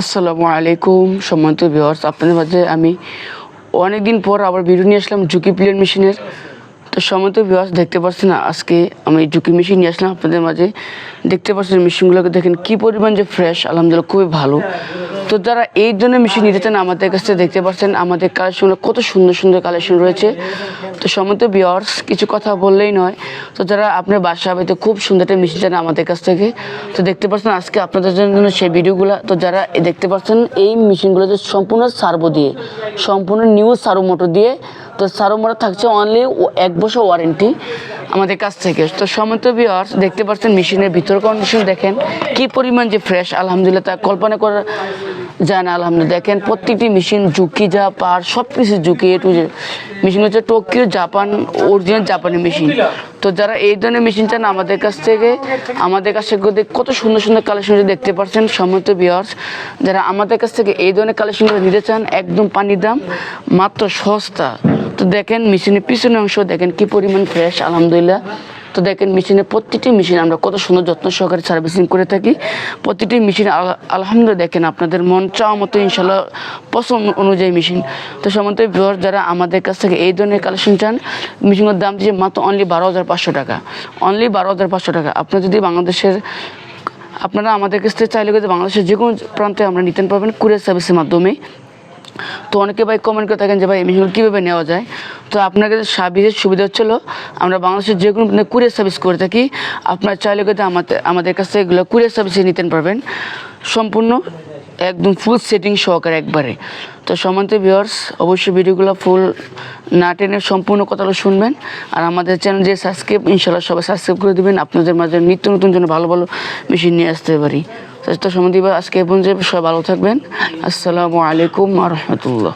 আসসালামু আলাইকুম সম্মানিত ভিউয়ার্স আপনাদের মাঝে আমি অনেক দিন পর আবার ভিডিও নিয়ে আসলাম ঝুঁকি প্লেন মেশিনের। তো সম্মানিত ভিউয়ার্স দেখতে পাচ্ছেন আজকে আমি ঝুঁকি মেশিন নিয়ে আসলাম আপনাদের মাঝে। দেখতে পাচ্ছেন মেশিনগুলোকে দেখেন কি পরিমাণ যে ফ্রেশ আলহামদুলিল্লাহ খুবই ভালো। তো যারা এই ধরনের মেশিন নিতে চান, আমাদের কাছে দেখতে পাচ্ছেন আমাদের কালেকশনগুলো কত সুন্দর সুন্দর কালেকশন রয়েছে। তো সম্মত বিয়ার্স কিছু কথা বললেই নয়। তো যারা আপনার বাসা বাড়িতে খুব সুন্দর একটা মেশিন চান আমাদের কাছ থেকে, তো দেখতে পাচ্ছেন আজকে আপনাদের জন্য সেই ভিডিওগুলো। তো যারা দেখতে পাচ্ছেন, এই মেশিনগুলো যে সম্পূর্ণ সার্বো দিয়ে, সম্পূর্ণ নিউ সার্বো মোটর দিয়ে, তো সার্বো মোটর থাকছে অনলি এক বছর ওয়ারেন্টি আমাদের কাছ থেকে। তো সমস্ত ভিউয়ার্স দেখতে পাচ্ছেন মেশিনের ভিতর কন্ডিশন দেখেন। কি পরিমাণ যে ফ্রেশ আলহামদুলিল্লাহ, তা কল্পনা করা যায় না, আলহামদুলিল্লাহ। দেখেন প্রত্যেকটি মেশিন ঝুঁকি, যা পার সব কিছু ঝুঁকি, এ টু যে মেশিন হচ্ছে টোকিও জাপান অরিজিনাল জাপানি মেশিন তো যারা এই ধরনের মেশিন চান, আমাদের কাছ থেকে, আমাদের কাছ কত সুন্দর সুন্দর কালেকশন দেখতে পাচ্ছেন সমস্ত ভিউয়ার্স যারা আমাদের কাছ থেকে এই ধরনের কালেকশনগুলো নিতে চান, একদম পানির দাম, মাত্র সস্তা। দেখেন মেশিনের পিছনের অংশ দেখেন কি পরিমাণ ফ্রেশ আলহামদুলিল্লাহ। তো দেখেন মেশিনের প্রতিটি মেশিন আমরা কত সুন্দর যত্ন সহকারে সার্ভিসিং করে থাকি। প্রতিটি মেশিন আলহামদুলিল্লাহ দেখেন আপনাদের মন চাওয়া মতো ইনশাল্লাহ পছন্দ অনুযায়ী মেশিন। তো সমস্ত ভিউয়ার যারা আমাদের কাছ থেকে এই ধরনের কালেকশন চান, মেশিনের দাম দিচ্ছে মাত্র অনলি বারো হাজার পাঁচশো টাকা। অনলি বারো হাজার পাঁচশো টাকা। আপনার যদি বাংলাদেশের, আপনারা আমাদের কাছ থেকে চাইলে কিন্তু বাংলাদেশের যে কোনো প্রান্তে আমরা নিতে পারবেন কুরিয়ার সার্ভিসের মাধ্যমে। তো অনেকে ভাই কমেন্ট করে থাকেন যে ভাই এই মেশিনগুলো কীভাবে নেওয়া যায়? তো আপনার কাছে সার্ভিসের সুবিধা হচ্ছিল আমরা বাংলাদেশের যে কোনো কুরিয়ার সার্ভিস করে থাকি। আপনার চাইলে কিন্তু আমাদের আমাদের কাছ এগুলো কুরিয়ার সার্ভিসে নিতে পারবেন। সম্পূর্ণ একদম ফুল সেটিং সহকারে একবারে। তো সমান্ত ভিওর্স অবশ্যই ভিডিওগুলো ফুল না টেনে সম্পূর্ণ কথাগুলো শুনবেন। আর আমাদের চ্যানেল যে সাবস্ক্রাইব ইনশাল্লাহ সবাই সাবস্ক্রাইব করে দেবেন। আপনাদের মাঝে নিত্য নতুন জন্য ভালো ভালো মেশিন নিয়ে আসতে পারি। তো সমান্ত আজকে এবং যে সবাই ভালো থাকবেন। আসসালামু আলাইকুম আ রহমতুল্লাহ।